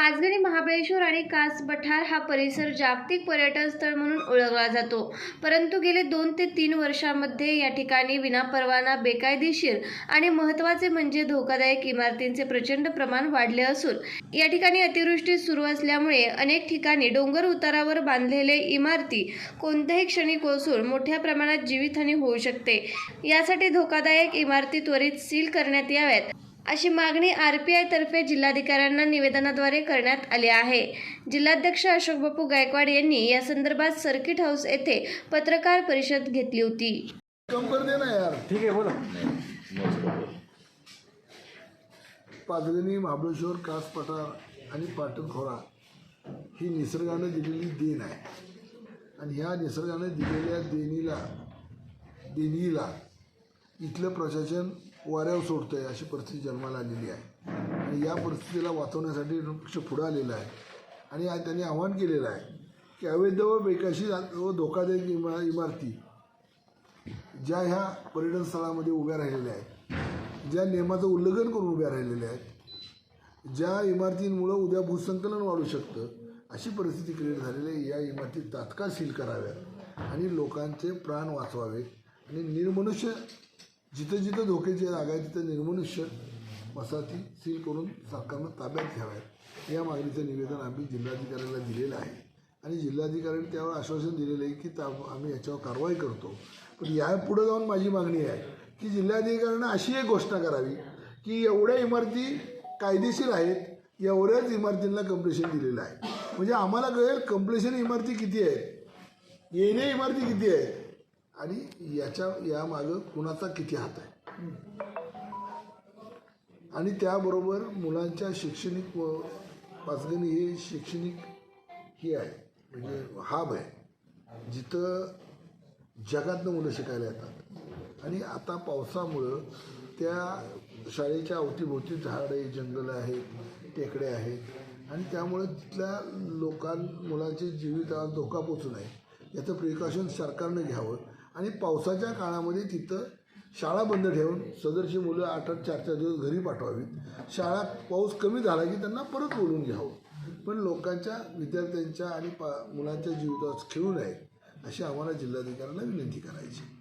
पाचगणी महाबळेश्वर आणि कास पठार हा परिसर जागतिक पर्यटन स्थळ म्हणून ओळखला जातो. परंतु गेले दोन ते तीन वर्षांमध्ये या ठिकाणी विनापरवाना बेकायदेशीर आणि महत्त्वाचे म्हणजे धोकादायक इमारतींचे प्रचंड प्रमाण वाढले असून या ठिकाणी अतिवृष्टी सुरू असल्यामुळे अनेक ठिकाणी डोंगर उतारावर बांधलेले इमारती कोणत्याही क्षणी कोसळून मोठ्या प्रमाणात जीवितहानी होऊ शकते. यासाठी धोकादायक इमारती त्वरित सील करण्यात याव्यात. अशी मागणी आर पी आयतर्फे जिल्हाधिकाऱ्यांना निवेदनाद्वारे करण्यात आली आहे. जिल्हाध्यक्ष अशोक बापू गायकवाड यांनी या संदर्भात सर्किट हाऊस येथे पत्रकार परिषद घेतली होती. कम कर दे ना यार. ठीक आहे बोला. पाचगणी महाबळेश्वर कास पठार आणि पाटणखोरा ही निसर्गानं दिलेली देण आहे. आणि ह्या निसर्गानं दिलेल्या देणीला देणगीला इथलं प्रशासन वाऱ्यावर सोडतं आहे अशी परिस्थिती जन्माला आलेली आहे. आणि या परिस्थितीला वाचवण्यासाठी पक्ष पुढं आलेला आहे. आणि आज त्यांनी आवाहन केलेलं आहे की अवैध व बेकाशी व धोकादायक इमा इमारती ज्या ह्या पर्यटन स्थळामध्ये उभ्या राहिलेल्या आहेत ज्या नियमाचं उल्लंघन करून उभ्या राहिलेल्या आहेत ज्या इमारतींमुळं उद्या भूसंकलन वाढू शकतं अशी परिस्थिती क्रिएट झालेली आहे. या इमारती तात्काळ सील कराव्यात आणि लोकांचे प्राण वाचवावे आणि निर्मनुष्य जिथं जिथं धोक्याची जागा आहे तिथं निर्मनुष्य वसाहती सील करून सरकारनं ताब्यात घ्याव्यात. या मागणीचं निवेदन आम्ही जिल्हाधिकाऱ्याला दिलेलं आहे. आणि जिल्हाधिकाऱ्यांनी त्यावर आश्वासन दिलेलं आहे की त्या आम्ही याच्यावर कारवाई करतो. पण या पुढं जाऊन माझी मागणी आहे की जिल्हाधिकाऱ्यांना अशी एक घोषणा करावी की एवढ्या इमारती कायदेशीर आहेत एवढ्याच इमारतींना कम्प्लेशन दिलेलं आहे. म्हणजे आम्हाला कळेल कंप्लेशन इमारती किती आहेत येणे इमारती किती आहेत आणि याच्या यामागं कुणाचा किती हात आहे? आणि त्याबरोबर मुलांच्या शैक्षणिक व पाचगणी हे शैक्षणिक हे आहे म्हणजे हाब आहे जिथं जगातनं मुलं शिकायला येतात. आणि आता पावसामुळं त्या शाळेच्या अवतीभोवती झाडे जंगलं आहेत टेकडे आहेत. आणि त्यामुळं तिथल्या लोकां मुलांचे जीविताला धोका पोचू नये. याचं प्रिकॉशन सरकारनं घ्यावं. आणि पावसाच्या काळामध्ये तिथं शाळा बंद ठेवून सदरची मुलं आठ आठ चार चार दिवस घरी पाठवावीत शाळा पाऊस कमी झाला की त्यांना परत बोलून घ्यावं. पण लोकांच्या विद्यार्थ्यांच्या आणि पा मुलांच्या जीवितावर खेळू नये अशी आम्हाला जिल्हाधिकाऱ्यांना विनंती करायची.